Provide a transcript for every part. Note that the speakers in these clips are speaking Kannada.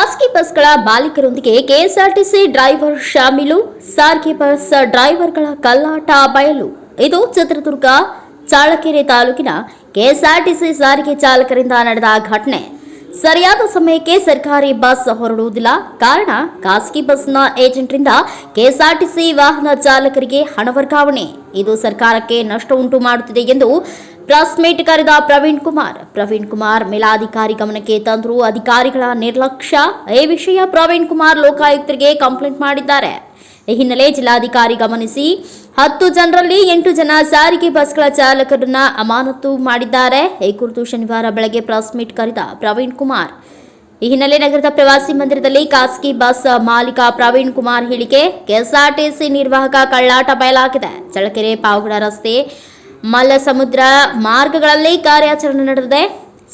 ಖಾಸಗಿ ಬಸ್ಗಳ ಮಾಲೀಕರೊಂದಿಗೆ ಕೆಎಸ್ಆರ್ಟಿಸಿ ಡ್ರೈವರ್ ಶಾಮೀಲು, ಸಾರಿಗೆ ಬಸ್ ಡ್ರೈವರ್ಗಳ ಕಲ್ಲಾಟ ಬಯಲು. ಇದು ಚಿತ್ರದುರ್ಗ, ಚಾಳಕೆರೆ ತಾಲೂಕಿನ ಕೆಎಸ್ಆರ್ಟಿಸಿ ಸಾರಿಗೆ ಚಾಲಕರಿಂದ ನಡೆದ ಘಟನೆ. ಸರಿಯಾದ ಸಮಯಕ್ಕೆ ಸರ್ಕಾರಿ ಬಸ್ ಹೊರಡುವುದಿಲ್ಲ. ಕಾರಣ ಖಾಸಗಿ ಬಸ್ನ ಏಜೆಂಟ್ರಿಂದ ಕೆಎಸ್ಆರ್ಟಿಸಿ ವಾಹನ ಚಾಲಕರಿಗೆ ಹಣ ವರ್ಗಾವಣೆ. ಇದು ಸರ್ಕಾರಕ್ಕೆ ನಷ್ಟ ಉಂಟು ಮಾಡುತ್ತಿದೆ ಎಂದು ಪ್ರೆಸ್ ಮೀಟ್ ಕರೆದ ಪ್ರವೀಣ್ ಕುಮಾರ್. ಪ್ರವೀಣ್ ಕುಮಾರ್ ಮೇಲಾಧಿಕಾರಿ ಗಮನಕ್ಕೆ ತಂದರೂ ಅಧಿಕಾರಿಗಳ ನಿರ್ಲಕ್ಷ್ಯ. ಈ ವಿಷಯ ಪ್ರವೀಣ್ ಕುಮಾರ್ ಲೋಕಾಯುಕ್ತರಿಗೆ ಕಂಪ್ಲೇಂಟ್ ಮಾಡಿದ್ದಾರೆ. ಈ ಹಿನ್ನೆಲೆ ಜಿಲ್ಲಾಧಿಕಾರಿ ಗಮನಿಸಿ ಹತ್ತು ಜನರಲ್ಲಿ ಎಂಟು ಜನ ಸಾರಿಗೆ ಬಸ್ಗಳ ಚಾಲಕರನ್ನ ಅಮಾನತು ಮಾಡಿದ್ದಾರೆ. ಈ ಕುರಿತು ಶನಿವಾರ ಬೆಳಗ್ಗೆ ಪ್ರೆಸ್ ಮೀಟ್ ಕರೆದ ಪ್ರವೀಣ್ ಕುಮಾರ್. ಈ ಹಿನ್ನೆಲೆ ನಗರದ ಪ್ರವಾಸಿ ಮಂದಿರದಲ್ಲಿ ಖಾಸಗಿ ಬಸ್ ಮಾಲೀಕ ಪ್ರವೀಣ್ ಕುಮಾರ್ ಹೇಳಿಕೆ, ಕೆಎಸ್ಆರ್ಟಿಸಿ ನಿರ್ವಾಹಕ ಕಳ್ಳಾಟ ಬಯಲಾಗಿದೆ. ಚಳ್ಳಕೆರೆ ಪಾವಗಡ ರಸ್ತೆ ಮಲ್ಲಸಮುದ್ರ ಮಾರ್ಗಗಳಲ್ಲಿ ಕಾರ್ಯಾಚರಣೆ ನಡೆದಿದೆ.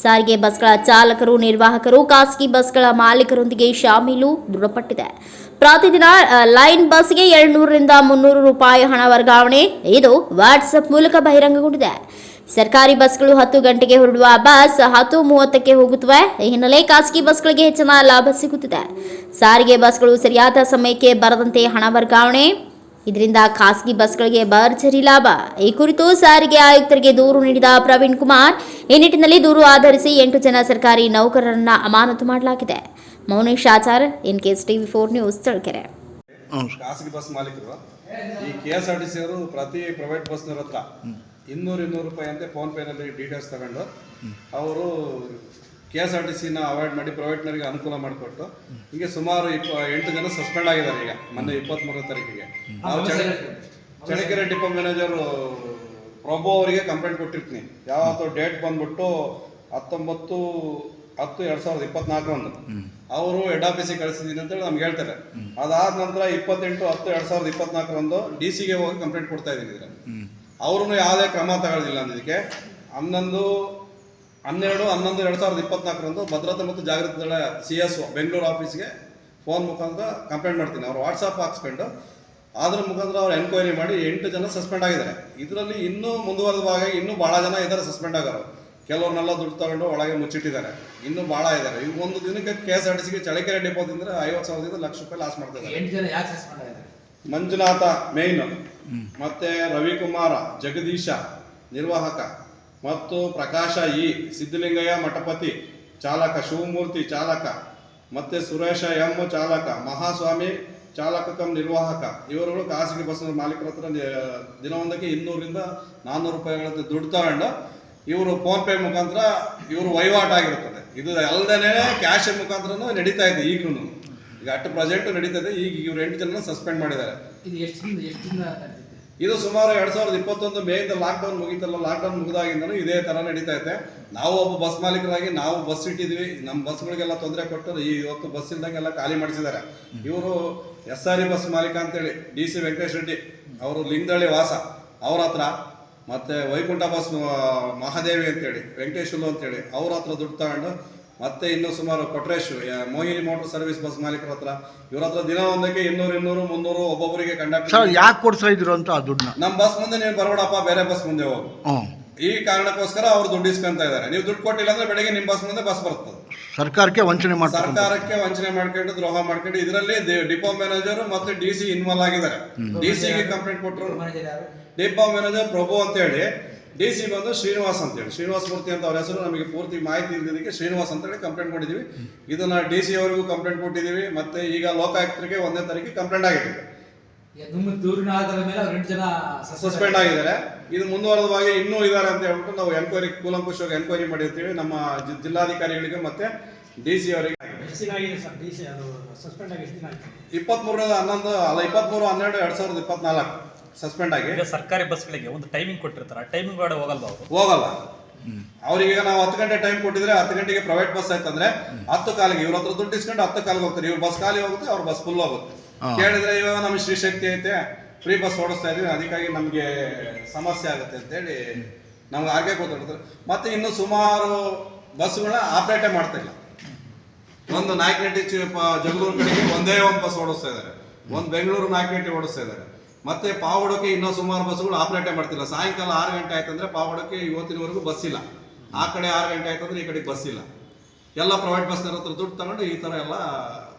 ಸಾರಿಗೆ ಬಸ್ಗಳ ಚಾಲಕರು, ನಿರ್ವಾಹಕರು, ಖಾಸಗಿ ಬಸ್ಗಳ ಮಾಲೀಕರೊಂದಿಗೆ ಶಾಮೀಲು ದೃಢಪಟ್ಟಿದೆ. ಪ್ರತಿದಿನ ಲೈನ್ ಬಸ್ಗೆ ಎರಡ್ನೂರರಿಂದ ಮುನ್ನೂರು ರೂಪಾಯಿ ಹಣ ವರ್ಗಾವಣೆ, ಇದು ವಾಟ್ಸಪ್ ಮೂಲಕ ಬಹಿರಂಗಗೊಂಡಿದೆ. ಸರ್ಕಾರಿ ಬಸ್ಗಳು ಹತ್ತು ಗಂಟೆಗೆ ಹೊರಡುವ ಬಸ್ ಹತ್ತು ಮೂವತ್ತಕ್ಕೆ ಹೋಗುತ್ತವೆ. ಈ ಹಿನ್ನೆಲೆ ಖಾಸಗಿ ಬಸ್ಗಳಿಗೆ ಹೆಚ್ಚಿನ ಲಾಭ ಸಿಗುತ್ತಿದೆ. ಸಾರಿಗೆ ಬಸ್ಗಳು ಸರಿಯಾದ ಸಮಯಕ್ಕೆ ಬರದಂತೆ ಹಣ ವರ್ಗಾವಣೆ ಇದರಿಂದ ಖಾಸಗಿ ಬಸ್ಗಳಿಗೆ ಭರ್ಜರಿ ಲಾಭ. ಈ ಕುರಿತು ಸಾರಿಗೆ ಆಯುಕ್ತರಿಗೆ ದೂರು ನೀಡಿದ ಪ್ರವೀಣ್ ಕುಮಾರ್ ಈ ನಿಟ್ಟಿನಲ್ಲಿ ದೂರು ಆಧರಿಸಿ ಎಂಟು ಜನ ಸರ್ಕಾರಿ ನೌಕರರನ್ನ ಅಮಾನತು ಮಾಡಲಾಗಿದೆ. Mounesh Achar N case TV four news Talakere ಖಾಸಗಿ ಬಸ್ ಮಾಲೀಕರು ಈ K S R T C ಅವರು ಪ್ರತಿ ಪ್ರೈವೇಟ್ ಬಸ್ ಹತ್ರ ಇನ್ನೂರು ಇನ್ನೂರು ರೂಪಾಯಿ ಅಂತೆ ಫೋನ್ ಪೇನಲ್ಲಿ ಡೀಟೇಲ್ಸ್ ತಗೊಂಡು ಅವರು ಕೆ ಎಸ್ ಆರ್ ಟಿ ಸಿನ ಅವಾಯ್ಡ್ ಮಾಡಿ ಪ್ರೈವೇಟ್ನವರಿಗೆ ಅನುಕೂಲ ಮಾಡಿಕೊಟ್ಟು ಹೀಗೆ ಸುಮಾರು ಇಪ್ಪ ಎಂಟು ಜನ ಸಸ್ಪೆಂಡ್ ಆಗಿದ್ದಾರೆ ಈಗ ಮೊನ್ನೆ ಇಪ್ಪತ್ತ್ಮೂರನೇ ತಾರೀಕಿಗೆ. ನಾವು ಚಳಿ- ಚಳ್ಳಕೆರೆ ಡಿಪೋ ಮ್ಯಾನೇಜರ್ ಪ್ರಭು ಅವರಿಗೆ ಕಂಪ್ಲೇಂಟ್ ಕೊಟ್ಟಿರ್ತೀನಿ. ಯಾವತ್ತು ಡೇಟ್ ಬಂದ್ಬಿಟ್ಟು ಹತ್ತೊಂಬತ್ತು ಹತ್ತು ಎರಡು ಸಾವಿರದ ಇಪ್ಪತ್ನಾಲ್ಕರಂದು ಅವರು ಹೆಡ್ ಆಫೀಸಿಗೆ ಕಳಿಸಿದ್ದೀನಿ ಅಂತೇಳಿ ನಮ್ಗೆ ಹೇಳ್ತಾರೆ. ಅದಾದ ನಂತರ ಇಪ್ಪತ್ತೆಂಟು ಹತ್ತು ಎರಡು ಸಾವಿರದ ಇಪ್ಪತ್ನಾಲ್ಕರಂದು ಡಿ ಸಿಗೆ ಹೋಗಿ ಕಂಪ್ಲೇಂಟ್ ಕೊಡ್ತಾ ಇದ್ದೀನಿ ಇದ್ರೆ ಅವ್ರೂ ಯಾವುದೇ ಕ್ರಮ ತಗೊಳ್ಳಿಲ್ಲ ಅನ್ನೋದಕ್ಕೆ ಹನ್ನೊಂದು ಹನ್ನೆರಡು ಹನ್ನೊಂದು ಎರಡು ಸಾವಿರದ ಇಪ್ಪತ್ನಾಲ್ಕರಂದು ಭದ್ರತೆ ಮತ್ತು ಜಾಗೃತಿ ದಳ ಸಿ ಎಸ್ ಬೆಂಗಳೂರು ಆಫೀಸ್ಗೆ ಫೋನ್ ಮುಖಾಂತರ ಕಂಪ್ಲೇಂಟ್ ಮಾಡ್ತೀನಿ. ಅವ್ರು ವಾಟ್ಸಪ್ ಹಾಕ್ಸ್ಕೊಂಡು ಅದ್ರ ಮುಖಾಂತರ ಅವ್ರು ಎನ್ಕ್ವೈರಿ ಮಾಡಿ ಎಂಟು ಜನ ಸಸ್ಪೆಂಡ್ ಆಗಿದ್ದಾರೆ. ಇದರಲ್ಲಿ ಇನ್ನೂ ಮುಂದುವರೆದ ಭಾಗ ಇನ್ನೂ ಭಾಳ ಜನ ಇದ್ದಾರೆ ಸಸ್ಪೆಂಡ್ ಆಗೋರು. ಕೆಲವ್ರನ್ನೆಲ್ಲ ದುಡ್ಡು ತಗೊಂಡು ಒಳಗೆ ಮುಚ್ಚಿಟ್ಟಿದ್ದಾರೆ. ಇನ್ನೂ ಭಾಳ ಇದ್ದಾರೆ. ಈಗ ಒಂದು ದಿನಕ್ಕೆ ಕೆ ಎಸ್ ಆರ್ ಟಿ ಸಿಗೆ ಡಿಪೋ ಡಿಪೋದಿಂದ ಐವತ್ತು ಸಾವಿರದಿಂದ ಲಕ್ಷ ರೂಪಾಯಿ ಲಾಸ್ ಮಾಡ್ತಾ ಇದ್ದಾರೆ. ಎಂಟು ಜನ ಯಾಕೆ ಸಸ್ಪೆಂಡ್ ಆಗಿದ್ದಾರೆ? ಮಂಜುನಾಥ ಮೇಯ್ನ್ ಮತ್ತೆ ರವಿಕುಮಾರ ಜಗದೀಶ ನಿರ್ವಾಹಕ. ಮತ್ತು ಪ್ರಕಾಶ ಇ ಸಿದ್ಧಲಿಂಗಯ್ಯ ಮಠಪತಿ, ಚಾಲಕ ಶಿವಮೂರ್ತಿ ಚಾಲಕ, ಮತ್ತೆ ಸುರೇಶ ಎಂ ಚಾಲಕ, ಮಹಾಸ್ವಾಮಿ ಚಾಲಕ ಕಮ್ ನಿರ್ವಾಹಕ, ಇವರುಗಳು ಖಾಸಗಿ ಬಸ್ ಮಾಲೀಕರ ಹತ್ರ ದಿನವೊಂದಕ್ಕೆ ಇನ್ನೂರಿಂದ ನಾನ್ನೂರು ರೂಪಾಯಿಗಳ ದುಡ್ಡು ತಗೊಂಡು ಇವರು ಫೋನ್ ಪೇ ಮುಖಾಂತರ ಇವರು ವಹಿವಾಟು ಆಗಿರ್ತದೆ ಇದು ಅಲ್ಲದೇ ಕ್ಯಾಶ್ ಮುಖಾಂತರ ನಡೀತಾ ಇದೆ ಈಗಲೂ ಈಗ ಅಟ್ ಪ್ರೆಸೆಂಟ್ ನಡೀತಾ ಇದೆ, ಈಗ ಇವ್ರು ಎಂಟು ಜನ ಸಸ್ಪೆಂಡ್ ಮಾಡಿದ್ದಾರೆ. ಇದು ಸುಮಾರು ಎರಡ್ ಸಾವಿರದ ಇಪ್ಪತ್ತೊಂದು ಮೇಯಿಂದ ಲಾಕ್ಡೌನ್ ಮುಗಿತಲ್ಲ ಲಾಕ್ಡೌನ್ ಮುಗಿದಾಗಿಂದನೂ ಇದೇ ತರ ನಡೀತಾ ಇದೆ ನಾವು ಒಬ್ಬ ಬಸ್ ಮಾಲೀಕರಾಗಿ, ನಾವು ಬಸ್ ಇಟ್ಟಿದ್ವಿ. ನಮ್ಮ ಬಸ್ಗಳಿಗೆಲ್ಲ ತೊಂದರೆ ಕೊಟ್ಟು ಈ ಇವತ್ತು ಬಸ್ ಇಲ್ದಂಗೆಲ್ಲ ಖಾಲಿ ಮಾಡಿಸಿದ್ದಾರೆ. ಇವರು ಎಸ್ ಆರ್ ಇ ಬಸ್ ಮಾಲೀಕ ಅಂತೇಳಿ ಡಿ ಸಿ ವೆಂಕಟೇಶ್ ರೆಡ್ಡಿ ಅವರು ಲಿಂಗದಳ್ಳಿ ವಾಸ, ಅವ್ರ ಹತ್ರ, ಮತ್ತೆ ವೈಕುಂಠ ಬಸ್ ಮಹಾದೇವಿ ಅಂತೇಳಿ ವೆಂಕಟೇಶ್ವಲು ಅಂತೇಳಿ, ಅವ್ರ ಹತ್ರ ದುಡ್ಡು ತಗೊಂಡು ಮತ್ತೆ ಇನ್ನು ಸುಮಾರು ಕೊಟ್ರೇಶ್ ಯಾ- ಮೋಹಿನಿ ಮೋಟರ್ ಸರ್ವಿಸ್ ಬಸ್ ಮಾಲೀಕರ ಹತ್ರ. ಇವ್ರ ಹತ್ರ ದಿನ ಒಂದಕ್ಕೆ ಇನ್ನೂರು ಇನ್ನೂರು ಮುನ್ನೂರು ಒಬ್ಬೊಬ್ಬರಿಗೆ ಕಂಡಕ್ಟರ್ ಸರ್ ಯಾಕೆ ಕೊಡ್ತಾ ಇದ್ರು ಅಂತ ಆ ದುಡ್ಡನ್ನ? ನಮ್ಮ ಬಸ್ ಮುಂದೆ ನೀವು ಬರಬೇಡಪ್ಪ ಬೇರೆ ಬಸ್ ಮುಂದೆ ಹೋಗು. ಈ ಕಾರಣಕ್ಕೋಸ್ಕರ ಅವ್ರು ದುಡ್ಡು ಇಸ್ಕೊಂತ ಇದ್ದಾರೆ. ನೀವು ದುಡ್ಡು ಕೊಟ್ಟಿಲ್ಲ ಅಂದ್ರೆ ಬೆಳಗ್ಗೆ ನಿಮ್ಮ ಬಸ್ ಮುಂದೆ ಬಸ್ ಬರ್ತದೆ. ಸರ್ಕಾರಕ್ಕೆ ವಂಚನೆ ಮಾಡ್ತಾರೆ ಸರ್ಕಾರಕ್ಕೆ ವಂಚನೆ ಮಾಡ್ಕೊಂಡು ದ್ರೋಹ ಮಾಡ್ಕೊಂಡು ಇದರಲ್ಲಿ ಡಿಪೋ ಮ್ಯಾನೇಜರ್ ಮತ್ತೆ ಡಿ ಸಿ ಇನ್ವಾಲ್ವ್ ಆಗಿದ್ದಾರೆ. ಡಿ ಸಿಗೆ ಕಂಪ್ಲೇಂಟ್ ಕೊಟ್ಟರು ಡಿಪೋ ಮ್ಯಾನೇಜರ್ ಪ್ರಭು ಅಂತ ಹೇಳಿ ಡಿ ಸಿ ಬಂದು ಶ್ರೀನಿವಾಸ್ ಅಂತ ಹೇಳಿ. ಶ್ರೀನಿವಾಸ ಮೂರ್ತಿ ಅಂತ ಅವ್ರ ಹೆಸರು ನಮಗೆ ಪೂರ್ತಿ ಮಾಹಿತಿ ಇಲ್ಲದಕ್ಕೆ ಶ್ರೀನಿವಾಸ್ ಅಂತ ಹೇಳಿ ಕಂಪ್ಲೇಂಟ್ ಕೊಟ್ಟಿದ್ದೀವಿ. ಇದನ್ನ ಡಿ ಸಿ ಅವರಿಗೂ ಕಂಪ್ಲೇಂಟ್ ಕೊಟ್ಟಿದ್ದೀವಿ. ಮತ್ತೆ ಈಗ ಲೋಕಾಯುಕ್ತರಿಗೆ ಒಂದನೇ ತಾರೀಕಿಗೆ ಕಂಪ್ಲೇಂಟ್ ಆಗಿದೆ ದೂರಿನ ಆಧಾರದ ಮೇಲೆ ಅವ್ರು ಎಂಟು ಜನ ಸಸ್ಪೆಂಡ್ ಆಗಿದ್ದಾರೆ. ಇದು ಮುಂದುವರೆದವಾಗಿ ಇನ್ನೂ ಇದ್ದಾರೆ ಅಂತ ಹೇಳ್ಬಿಟ್ಟು ನಾವು ಎನ್ಕ್ವೈರಿ ಕೂಲಂಕುಷವಾಗಿ ಎನ್ಕ್ವೈರಿ ಮಾಡಿರ್ತೀವಿ. ನಮ್ಮ ಜಿಲ್ಲಾಧಿಕಾರಿಗಳಿಗೆ ಮತ್ತೆ ಡಿ ಸಿ ಅವರಿಗೆ. ಇಪ್ಪತ್ಮೂರರ ಹನ್ನೊಂದು ಅಲ್ಲ ಇಪ್ಪತ್ಮೂರು ಹನ್ನೆರಡು ಎರಡು ಸಾವಿರದ ಇಪ್ಪತ್ನಾಲ್ಕು. ಸಸ್ಪೆಂಡ್ ಆಗಿ. ಈಗ ಸರ್ಕಾರಿ ಬಸ್ಗಳಿಗೆ ಒಂದು ಟೈಮಿಂಗ್ ಕೊಟ್ಟಿರ್ತಾರೆ. ಆ ಟೈಮಿಂಗ್ ಒಳಗಡೆ ಹೋಗಲ್ಲ ಅವರು? ಹೋಗಲ್ಲ. ಅವ್ರಿಗೆ ಈಗ ನಾವು ಹತ್ತು ಗಂಟೆ ಟೈಮ್ ಕೊಟ್ಟಿದ್ರೆ ಹತ್ತು ಗಂಟೆಗೆ ಪ್ರೈವೇಟ್ ಬಸ್ ಆಯ್ತಂದ್ರೆ ಹತ್ತು ಕಾಲಿಗೆ ಇವ್ರ ಹತ್ರ ದುಡ್ಡು ಇಸ್ಕೊಂಡು ಹತ್ತು ಕಾಲಿಗೆ ಹೋಗ್ತಾರೆ. ಇವ್ರ ಬಸ್ ಖಾಲಿ ಹೋಗುತ್ತೆ ಅವ್ರ ಬಸ್ ಫುಲ್ ಹೋಗುತ್ತೆ. ಕೇಳಿದ್ರೆ ಇವಾಗ ನಮ್ಗೆ ಶ್ರೀ ಶಕ್ತಿ ಐತೆ ಫ್ರೀ ಬಸ್ ಓಡಿಸ್ತಾ ಇದೀವಿ ಅದಕ್ಕಾಗಿ ನಮಗೆ ಸಮಸ್ಯೆ ಆಗುತ್ತೆ ಅಂತೇಳಿ ನಮ್ಗೆ ಹಾಗೆ ಗೊತ್ತಿಡ್ತಾರೆ ಮತ್ತೆ ಇನ್ನು ಸುಮಾರು ಬಸ್ಗಳನ್ನ ಆಪರೇಟೇ ಮಾಡ್ತಾ ಇಲ್ಲ. ಒಂದು ನಾಯಕನಹಟ್ಟಿ ಗಂಟೆ ಜಗಳೂರು ಕಡೆಗೆ ಒಂದೇ ಒಂದು ಬಸ್ ಓಡಿಸ್ತಾ ಇದ್ದಾರೆ. ಒಂದು ಬೆಂಗಳೂರು ನಾಯಕನಹಟ್ಟಿ ಓಡಿಸ್ತಾ ಇದ್ದಾರೆ. ಮತ್ತೆ ಪಾವಡಕ್ಕೆ ಇನ್ನೂ ಸುಮಾರು ಬಸ್ಗಳು ಆಪರೇಟೇ ಮಾಡ್ತಿಲ್ಲ. ಸಾಯಂಕಾಲ ಆರು ಗಂಟೆ ಆಯ್ತಂದ್ರೆ ಪಾವಡಕ್ಕೆ ಇವತ್ತಿನವರೆಗೂ ಬಸ್ ಇಲ್ಲ. ಆ ಕಡೆ ಆರು ಗಂಟೆ ಆಯ್ತಂದ್ರೆ ಈ ಕಡೆ ಬಸ್ ಇಲ್ಲ. ಎಲ್ಲ ಪ್ರೈವೇಟ್ ಬಸ್ ಹತ್ರ ದುಡ್ಡು ತಗೊಂಡು ಈ ಥರ ಎಲ್ಲ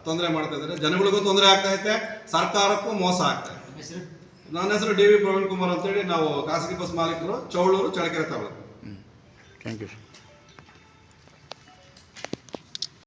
ತೊಂದರೆ ಮಾಡ್ತಾ ಇದ್ದಾರೆ. ಜನಗಳಿಗೂ ತೊಂದರೆ ಆಗ್ತಾ ಐತೆ. ಸರ್ಕಾರಕ್ಕೂ ಮೋಸ ಆಗ್ತಾ ಇದೆ. ನನ್ನ ಹೆಸರು ಡಿ ವಿ ಪ್ರವೀಣ್ ಕುಮಾರ್ ಅಂತೇಳಿ ನಾವು ಖಾಸಗಿ ಬಸ್ ಮಾಲೀಕರು ಚೌಳೂರು ಚಳಕೆರೆ ತಾಲೂಕು. Thank you